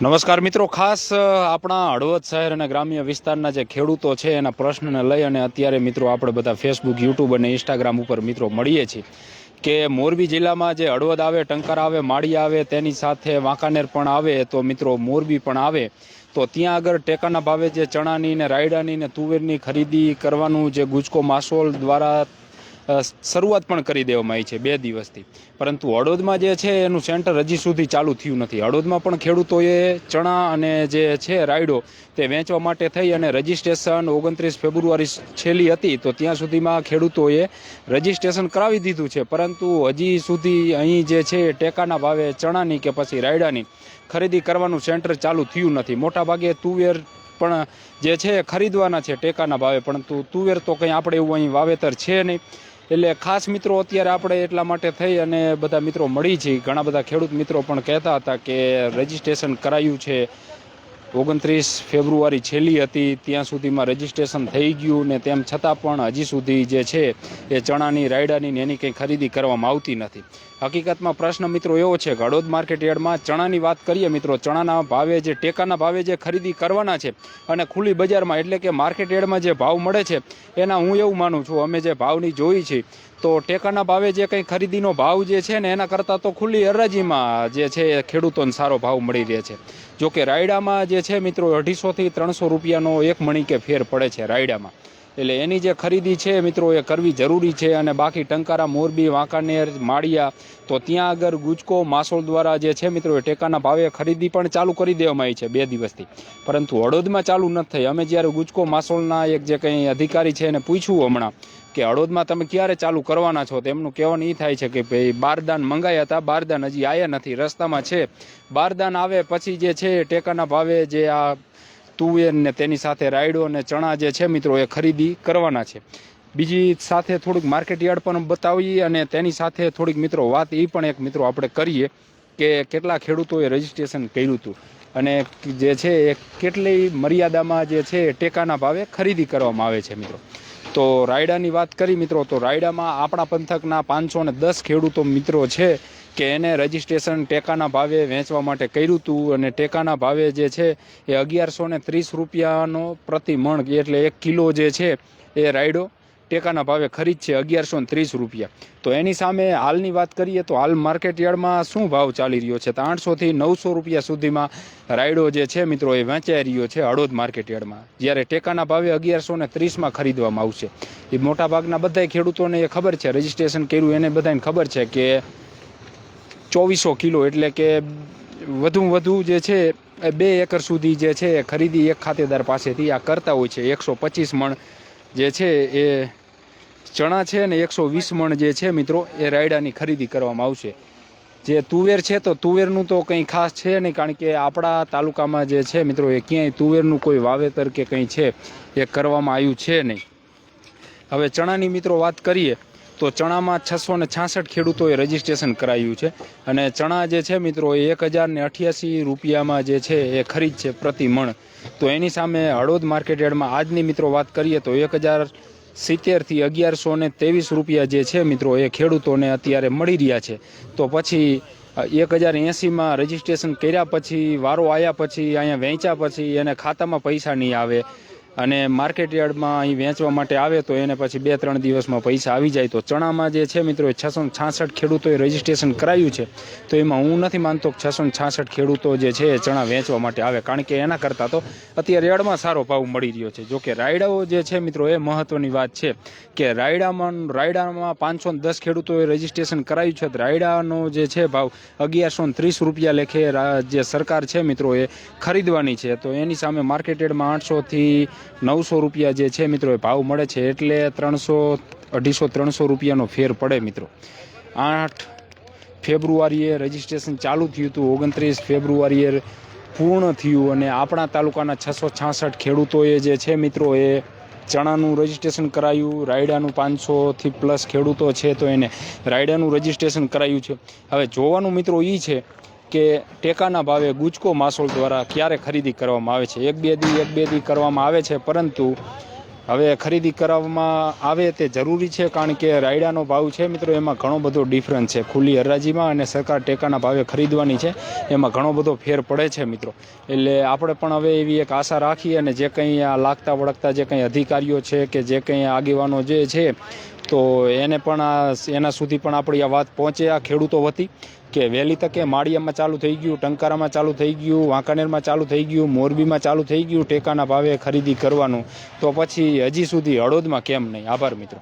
નમસ્કાર મિત્રો, ખાસ આપણા હળવદ શહેર અને ગ્રામ્ય વિસ્તારના જે ખેડૂતો છે એના પ્રશ્નને લઈ અને અત્યારે મિત્રો આપણે બધા ફેસબુક યુટ્યુબ અને ઇન્સ્ટાગ્રામ ઉપર મિત્રો મળીએ છીએ કે મોરબી જિલ્લામાં જે હળવદ આવે, ટંકાર આવે, માળી આવે, તેની સાથે વાંકાનેર પણ આવે, તો મિત્રો મોરબી પણ આવે. તો ત્યાં આગળ ટેકાના ભાવે જે ચણાની ને રાયડાની ને તુવેરની ખરીદી કરવાનું જે ગુજકો માસોલ દ્વારા શરૂઆત પણ કરી દેવામાં આવી છે બે દિવસથી. પરંતુ હળવદમાં જે છે એનું સેન્ટર હજી સુધી ચાલુ થયું નથી. હળવદમાં પણ ખેડૂતોએ ચણા અને જે છે રાયડો તે વેચવા માટે થઈ અને રજિસ્ટ્રેશન ઓગણત્રીસ ફેબ્રુઆરી છેલ્લી હતી, તો ત્યાં સુધીમાં ખેડૂતોએ રજિસ્ટ્રેશન કરાવી દીધું છે. પરંતુ હજી સુધી અહીં જે છે ટેકાના ભાવે ચણાની કે પછી રાયડાની ખરીદી કરવાનું સેન્ટર ચાલુ થયું નથી. મોટાભાગે તુવેર પણ જે છે ખરીદવાના છે ટેકાના ભાવે, પરંતુ તુવેર તો કંઈ આપણે એવું અહીં વાવેતર છે નહીં. એટલે ખાસ મિત્રો અત્યારે આપણે એટલા માટે થઈ અને બધા મિત્રો મળી છીએ ઘણા બધા ખેડૂત મિત્રો પણ કહેતા હતા કે રજીસ્ટ્રેશન કરાયું છે. ઓગણત્રીસ ફેબ્રુઆરી છેલ્લી હતી, ત્યાં સુધીમાં રજીસ્ટ્રેશન થઈ ગયું ને તેમ છતાં પણ હજી સુધી જે છે એ ચણાની, રાયડાની ને એની કંઈ ખરીદી કરવામાં આવતી નથી. હકીકતમાં પ્રશ્ન મિત્રો એવો છે કે હળવદ માર્કેટ યાર્ડમાં ચણાની વાત કરીએ મિત્રો, ચણાના ભાવે જે, ટેકાના ભાવે જે ખરીદી કરવાના છે અને ખુલ્લી બજારમાં એટલે કે માર્કેટ યાર્ડમાં જે ભાવ મળે છે, એના હું એવું માનું છું, અમે જે ભાવની જોઈ છે તો ટેકાના ભાવે જે કંઈ ખરીદીનો ભાવ જે છે ને એના કરતાં તો ખુલ્લી હરાજીમાં જે છે એ ખેડૂતોને સારો ભાવ મળી રહે છે. જો કે રાયડામાં જે છે મિત્રો અઢીસોથી ત્રણસો રૂપિયાનો એક મણી કે ફેર પડે છે રાયડામાં. એટલે એની જે ખરીદી છે મિત્રો એ કરવી જરૂરી છે અને બાકી ટંકારા, મોરબી, વાંકાનેર, માળિયા, તો ત્યાં આગળ ગુજકો, માસોલ દ્વારા જે છે મિત્રો એ ટેકાના ભાવે ખરીદી પણ ચાલુ કરી દેવામાં આવી છે બે દિવસથી. પરંતુ હળોદમાં ચાલુ નથી થઈ. અમે જ્યારે ગુજકો, માસોલના એક જે કંઈ અધિકારી છે એને પૂછ્યું હમણાં કે હળોદમાં તમે ક્યારે ચાલુ કરવાના છો તેમનું કહેવાનું એ થાય છે કે ભાઈ બારદાન મંગાયા હતા, બારદાન હજી આવ્યા નથી, રસ્તામાં છે. બારદાન આવે પછી જે છે ટેકાના ભાવે જે આ તુવેર ને તેની સાથે રાયડો અને ચણા જે છે મિત્રો એ ખરીદી કરવાના છે. બીજી સાથે થોડુંક માર્કેટ યાર્ડ પણ બતાવીએ અને તેની સાથે થોડીક મિત્રો વાત એ પણ એક મિત્રો આપણે કરીએ કે કેટલા ખેડૂતોએ રજીસ્ટ્રેશન કર્યું હતું અને જે છે એ કેટલી મર્યાદામાં જે છે ટેકાના ભાવે ખરીદી કરવામાં આવે છે મિત્રો. તો રાયડાની વાત કરી મિત્રો, તો રાયડામાં આપણા પંથકના પાંચસો ને દસ ખેડૂતો મિત્રો છે. કે એને રજીસ્ટ્રેશન ટેકાના ભાવે વેચવા માટે કર્યું હતું અને ટેકાના ભાવે જે છે એ અગિયારસો ને ત્રીસ રૂપિયાનો પ્રતિ મણ, એટલે એક કિલો જે છે એ રાયડો ટેકાના ભાવે ખરીદ છે અગિયારસો ને ત્રીસ રૂપિયા. તો એની સામે હાલની વાત કરીએ તો હાલ માર્કેટ યાર્ડમાં શું ભાવ ચાલી રહ્યો છે? તો આઠસોથી નવસો રૂપિયા સુધીમાં રાયડો જે છે મિત્રો એ વેચાઈ રહ્યો છે હળોદ માર્કેટ યાર્ડમાં, જ્યારે ટેકાના ભાવે અગિયારસો ને ત્રીસમાં ખરીદવામાં આવશે. એ મોટાભાગના બધા ખેડૂતોને એ ખબર છે રજીસ્ટ્રેશન કર્યું એને બધાને ખબર છે કે ચોવીસો કિલો એટલે કે વધુ વધુ જે છે, એ બે એકર સુધી જે છે, એ ખરીદી એક ખાતેદાર પાસેથી આ કરતા હોય છે. એકસો પચીસ મણ જે છે, એ ચણા છે ને એકસો વીસ મણ જે છે, મિત્રો, એ રાયડાની ખરીદી કરવામાં આવશે. જે તુવેર છે, તો તુવેરનું તો કંઈ ખાસ છે નહીં, કારણ કે આપણા તાલુકામાં જે છે, મિત્રો, એ ક્યાંય તુવેરનું કોઈ વાવેતર કે કંઈ છે, એ કરવામાં આવ્યું છે નહીં. હવે ચણાની, મિત્રો, વાત કરીએ. તો ચણામાં છસો ને છાસઠ ખેડૂતોએ રજીસ્ટ્રેશન કરાયું છે. અને ચણા જે છે મિત્રો, એ એક હજાર ને અઠ્યાસી રૂપિયામાં જે છે, એ ખરીદ છે પ્રતિ મણ તો એની સામે હળવદ માર્કેટ યાર્ડમાં આજની મિત્રો વાત કરીએ તો એક હજાર સિત્તેરથી અગિયારસો ને ત્રેવીસ રૂપિયા જે છે મિત્રો, એ ખેડૂતોને અત્યારે મળી રહ્યા છે. તો પછી એક હજાર એંસીમાં રજીસ્ટ્રેશન કર્યા પછી, વારો આવ્યા પછી, અહીંયા વેચ્યા પછી એને ખાતામાં પૈસા નહીં આવે. અને માર્કેટ યાર્ડમાં અહીં વેચવા માટે આવે તો એને પછી બે ત્રણ દિવસમાં પૈસા આવી જાય. તો ચણામાં જે છે મિત્રો છસો છાસઠ ખેડૂતોએ રજીસ્ટ્રેશન કરાયું છે. તો એમાં હું નથી માનતો કે છસો છાસઠ ખેડૂતો જે છે ચણા વેચવા માટે આવે. કારણ કે એના કરતાં તો અત્યારે યાર્ડમાં સારો ભાવ મળી રહ્યો છે. જોકે રાયડાઓ જે છે મિત્રો એ મહત્વની વાત છે કે રાયડામાં રાયડામાં પાંચસો દસ ખેડૂતોએ રજીસ્ટ્રેશન કરાયું છે. રાયડાનો જે છે ભાવ અગિયારસો ત્રીસ રૂપિયા લેખે જે સરકાર છે મિત્રો એ ખરીદવાની છે. તો એની સામે માર્કેટ યાર્ડમાં આઠસોથી નવસો રૂપિયા જે છે મિત્રો, એ ભાવ મળે છે એટલે ત્રણસો, અઢીસો, ત્રણસો રૂપિયાનો ફેર પડે મિત્રો. આઠ ફેબ્રુઆરીએ રજીસ્ટ્રેશન ચાલુ થયું હતું, ઓગણત્રીસ ફેબ્રુઆરીએ પૂર્ણ થયું અને આપણા તાલુકાના છસો છાસઠ ખેડૂતોએ જે છે મિત્રો, એ ચણાનું રજીસ્ટ્રેશન કરાયું, રાયડાનું પાંચસોથી પ્લસ ખેડૂતો છે તો એને રાયડાનું રજીસ્ટ્રેશન કરાયું છે. હવે જોવાનું મિત્રો એ છે કે ટેકાના ભાવે ગુજકો માસોલ દ્વારા ક્યારે ખરીદી કરવામાં આવે છે? એક, બે દી, એક, બે દી કરવામાં આવે છે, પરંતુ હવે ખરીદી કરવામાં આવે તે જરૂરી છે કારણ કે રાયડાનો ભાવ છે મિત્રો, એમાં ઘણો બધો ડિફરન્સ છે. ખુલ્લી હરાજીમાં અને સરકાર ટેકાના ભાવે ખરીદવાની છે, એમાં ઘણો બધો ફેર પડે છે મિત્રો. એટલે આપણે પણ હવે એવી એક આશા રાખી અને જે કંઈ આ લાગતા વળગતા જે કંઈ અધિકારીઓ છે કે જે કંઈ આગેવાનો જે છે તો એને પણ એના સુધી પણ આપણી આ વાત પહોંચે. આ ખેડૂતો વતી કે વહેલી તકે માળિયામાં ચાલુ થઈ ગયું, ટંકારામાં ચાલુ થઈ ગયું, વાંકાનેરમાં ચાલુ થઈ ગયું, મોરબીમાં ચાલુ થઈ ગયું, ટેકાના ભાવે ખરીદી કરવાનું. તો પછી હજી સુધી હળોદમાં કેમ નહીં? આભાર મિત્રો.